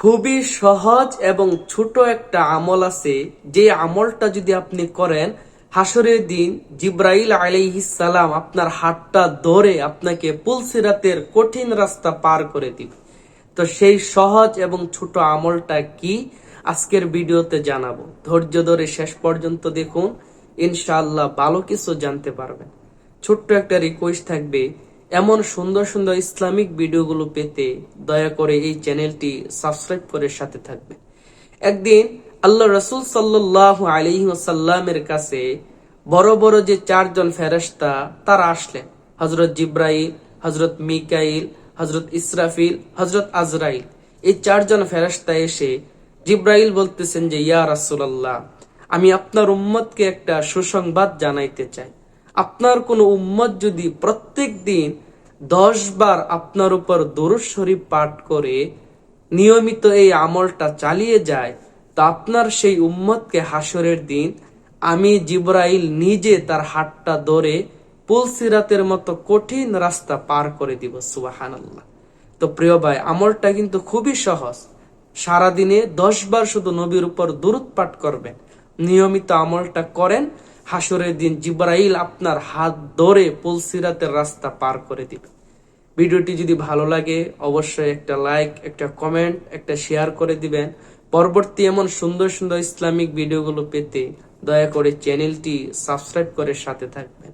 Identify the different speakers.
Speaker 1: খুবই সহজ এবং ছোট একটা আমল আছে। যে আমলটা যদি আপনি করেন হাসরের দিন জিব্রাইল সালাম আপনার হাতটা ধরে আপনাকে পুলসিরাতের কঠিন রাস্তা পার করে দিবে। তো সেই সহজ এবং ছোট আমলটা কি? আজকের ভিডিওতে জানাব। ধৈর্য ধরে শেষ পর্যন্ত দেখুন, ইনশাআল্লাহ ভালো কিছু জানতে পারবেন। ছোট্ট একটা রিকোয়েস্ট থাকবে এমন সুন্দর সুন্দর ইসলামিক ভিডিওগুলো পেতে দয়া করে এই চ্যানেলটি সাবস্ক্রাইব করে সাথে থাকবে। একদিন আল্লাহ রসুল সাল্লাহ আলী সাল্লামের কাছে বড় বড় যে চারজন ফেরেস্তা তারা আসলেন। হজরত জিব্রাইল হজরত মিকাইল হজরত ইসরাফিল হজরত আজরাইল। এই চারজন ফেরেস্তা এসে জিব্রাইল বলতেছেন যে, ইয়া রাসুলাল্লাহ, আমি আপনার উম্মতকে একটা সুসংবাদ জানাইতে চাই। আপনার কোন উম্মত যদি প্রত্যেক দিন দশ বার আপনার উপর দরুদ শরীফ পাঠ করে নিয়মিত এই আমলটা চালিয়ে যায়, তা আপনার সেই উম্মতকে হাসরের দিন আমি জিব্রাইল নিজে তার হাতটা ধরে পুলসিরাতের মতো কঠিন রাস্তা পার করে দিব সুবাহান তো প্রিয় ভাই, আমলটা কিন্তু খুবই সহজ। সারাদিনে দশ বার শুধু নবীর উপর দূরত পাঠ করবেন। নিয়মিত আমলটা করেন হাসরের দিন জিব্রাইল আপনার হাত ধরে পুলসিরাতের রাস্তা পার করে দিবে ভিডিওটি যদি ভালো লাগে, অবশ্যই একটা লাইক, একটা কমেন্ট, একটা শেয়ার করে দিবেন। পরবর্তী এমন সুন্দর সুন্দর ইসলামিক ভিডিওগুলো পেতে দয়া করে চ্যানেলটি সাবস্ক্রাইব করে সাথে থাকবেন।